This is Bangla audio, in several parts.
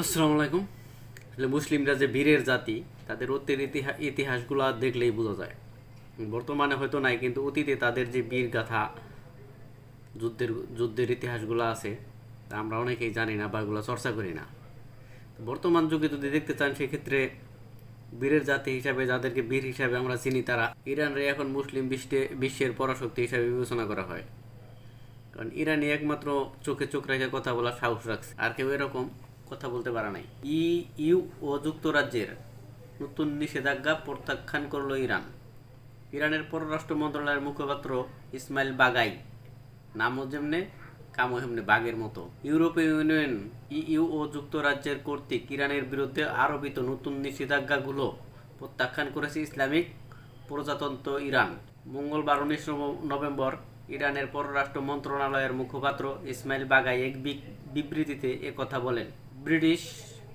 আসসালামু আলাইকুম। আসলে মুসলিমরা যে বীরের জাতি, তাদের অতীত ইতিহাস ইতিহাসগুলো দেখলেই বোঝা যায়। বর্তমানে হয়তো নাই, কিন্তু অতীতে তাদের যে বীর গাথা, যুদ্ধের যুদ্ধের ইতিহাসগুলো আছে, তা আমরা অনেকেই জানি না বা এগুলো চর্চা করি না। বর্তমান যুগে যদি দেখতে চান, সেক্ষেত্রে বীরের জাতি হিসাবে, যাদেরকে বীর হিসাবে আমরা চিনি, তারা ইরানরে এখন মুসলিম বিশ্বে, বিশ্বের পরাশক্তি হিসাবে বিবেচনা করা হয়। কারণ ইরানি একমাত্র চোখে চোখ রেখে কথা বলার সাহস রাখছে। আর কেউ এরকম কথা বলতে পারে নাই। ই ইউ ও যুক্তরাজ্যের নতুন নিষেধাজ্ঞা প্রত্যাখ্যান করল ইরান। ইরানের পররাষ্ট্র মন্ত্রণালয়ের মুখপাত্র ইসমাইল বাগাই, নামও যেমনে কামও হেমনে বাঘের মতো। ইউরোপীয় ইউনিয়ন, ইইউ ও যুক্তরাজ্যের কর্তৃক ইরানের বিরুদ্ধে আরোপিত নতুন নিষেধাজ্ঞাগুলো প্রত্যাখ্যান করেছে ইসলামিক প্রজাতন্ত্র ইরান। মঙ্গলবার উনিশ নভেম্বর ইরানের পররাষ্ট্র মন্ত্রণালয়ের মুখপাত্র ইসমাইল বাগাই এক বিবৃতিতে কথা বলেন। ব্রিটিশ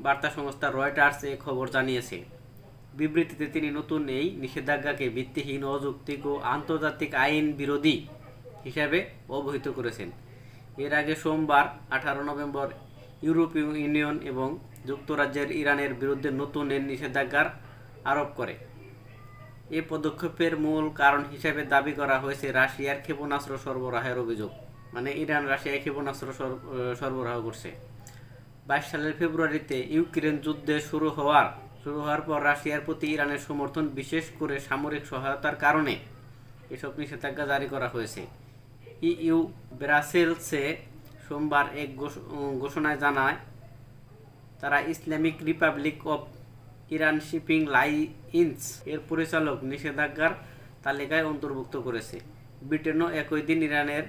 বার্তা সংস্থা রয়টার্স এ খবর জানিয়েছে। বিবৃতিতে তিনি নতুন এই নিষেধাজ্ঞাকে ভিত্তিহীন অযৌক্তিক ও আন্তর্জাতিক আইন বিরোধী হিসাবে অবহিত করেছেন। এর আগে সোমবার, আঠারো নভেম্বর ইউরোপীয় ইউনিয়ন এবং যুক্তরাজ্যের ইরানের বিরুদ্ধে নতুন এই নিষেধাজ্ঞার আরোপ করে। এ পদক্ষেপের মূল কারণ হিসেবে দাবি করা হয়েছে রাশিয়ার ক্ষেপণাস্ত্র সরবরাহের অভিযোগ। মানে ইরান রাশিয়ায় ক্ষেপণাস্ত্র সরবরাহ করছে। সালের ফেব্রুয়ারিতে ইউক্রেন যুদ্ধে শুরু হওয়ার শুরু হওয়ার পর রাশিয়ার প্রতি ইরানের সমর্থন বিশেষ করে সামরিক সহায়তার কারণে এসব নিষেধাজ্ঞা জারি করা হয়েছে। ইইউ ব্রাসেলসে সোমবার এক ঘোষণায় জানায়, তারা Islamic Republic of Iran shipping lines এর পরিচালক নিষেধাজ্ঞার তালিকায় অন্তর্ভুক্ত করেছে। ব্রিটেনও একই দিন ইরানের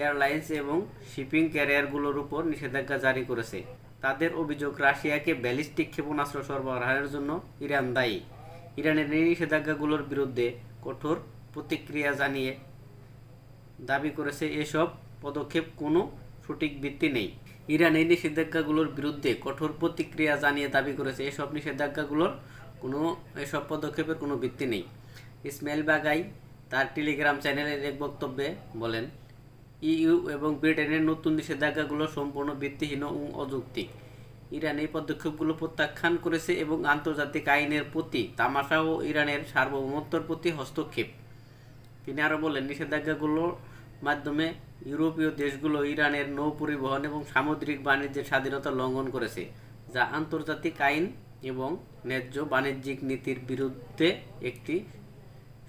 এয়ারলাইন্স এবং শিপিং ক্যারিয়ারগুলোর উপর নিষেধাজ্ঞা জারি করেছে। তাদের অভিযোগ, রাশিয়াকে ব্যালিস্টিক ক্ষেপণাস্ত্র সরবরাহের জন্য ইরান দায়ী। ইরানের এই নিষেধাজ্ঞাগুলোর বিরুদ্ধে কঠোর প্রতিক্রিয়া জানিয়ে দাবি করেছে, এসব পদক্ষেপ কোনো সঠিক ভিত্তি নেই। ইরান এই নিষেধাজ্ঞাগুলোর বিরুদ্ধে কঠোর প্রতিক্রিয়া জানিয়ে দাবি করেছে, এসব নিষেধাজ্ঞাগুলোর কোনো, এসব পদক্ষেপের কোনো ভিত্তি নেই। ইসমাইল বাগাই তার টেলিগ্রাম চ্যানেলের এক বক্তব্যে বলেন ইইউ এবং ব্রিটেনের নতুন নিষেধাজ্ঞাগুলো সম্পূর্ণ ভিত্তিহীন ও অযৌক্তিক। ইরান এই পদক্ষেপগুলো প্রত্যাখ্যান করেছে এবং আন্তর্জাতিক আইনের প্রতি তামাশা ও ইরানের সার্বভৌমত্বর প্রতি হস্তক্ষেপ। তিনি আরও বলেন, নিষেধাজ্ঞাগুলোর মাধ্যমে ইউরোপীয় দেশগুলো ইরানের নৌ পরিবহন এবং সামুদ্রিক বাণিজ্যের স্বাধীনতা লঙ্ঘন করেছে, যা আন্তর্জাতিক আইন এবং ন্যায্য বাণিজ্যিক নীতির বিরুদ্ধে একটি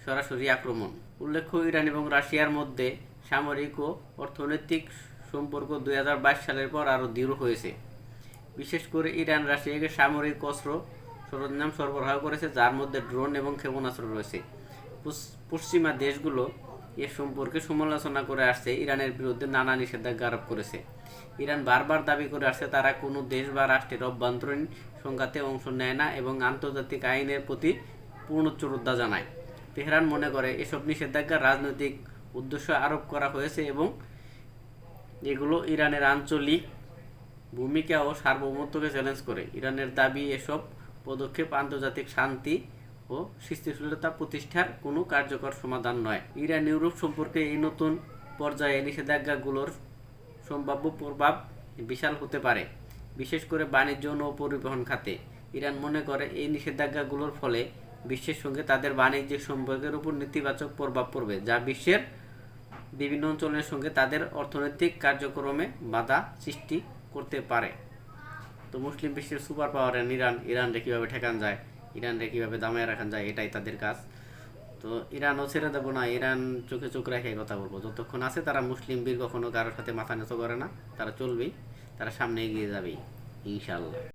সরাসরি আক্রমণ। উল্লেখ্য, ইরান এবং রাশিয়ার মধ্যে সামরিক ও অর্থনৈতিক সম্পর্ক দুই হাজার বাইশ সালের পর আরও দৃঢ় হয়েছে। বিশেষ করে ইরান রাশিয়াকে সামরিক অস্ত্র সরঞ্জাম সরবরাহ করেছে, যার মধ্যে ড্রোন এবং ক্ষেপণাস্ত্র রয়েছে। পশ্চিমা দেশগুলো এ সম্পর্কে সমালোচনা করে আসছে, ইরানের বিরুদ্ধে নানা নিষেধাজ্ঞা আরোপ করেছে। ইরান বারবার দাবি করে আসছে, তারা কোনো দেশ বা রাষ্ট্রের অভ্যন্তরীণ সংঘাতে অংশ নেয় না এবং আন্তর্জাতিক আইনের প্রতি পূর্ণ শ্রদ্ধা জানায়। তেহরান মনে করে, এসব নিষেধাজ্ঞা রাজনৈতিক উদ্দেশ্য আরোপ করা হয়েছে এবং এগুলো ইরানের আঞ্চলিক ভূমিকা ও সার্বভৌমত্বকে চ্যালেঞ্জ করে। ইরানের দাবি, এসব পদক্ষেপ আন্তর্জাতিক শান্তি ও স্থিতিশীলতা প্রতিষ্ঠার কোনো কার্যকর সমাধান নয়। ইরান, ইউরোপ সম্পর্কে এই নতুন পর্যায়ে নিষেধাজ্ঞাগুলোর সম্ভাব্য প্রভাব বিশাল হতে পারে, বিশেষ করে বাণিজ্য ও পরিবহন খাতে। ইরান মনে করে এই নিষেধাজ্ঞাগুলোর ফলে বিশ্বের সঙ্গে তাদের বাণিজ্যিক সম্পর্কের উপর নেতিবাচক প্রভাব পড়বে, যা বিশ্বের বিভিন্ন অঞ্চলের সঙ্গে তাদের অর্থনৈতিক কার্যক্রমে বাধা সৃষ্টি করতে পারে। তো মুসলিম বিশ্বের সুপার পাওয়ার ইরান, ইরানরে কীভাবে ঠেকান যায়, ইরানরে কীভাবে দামায় রাখান যায়, এটাই তাদের কাজ। তো ইরানও ছেড়ে দেবো না, ইরান চোখে চোখ রেখে কথা বলব। যতক্ষণ আছে তারা মুসলিম বীর কখনো কারোর সাথে মাথা নত করে না, তারা চলবেই, তারা সামনে এগিয়ে যাবেই ইনশাল্লাহ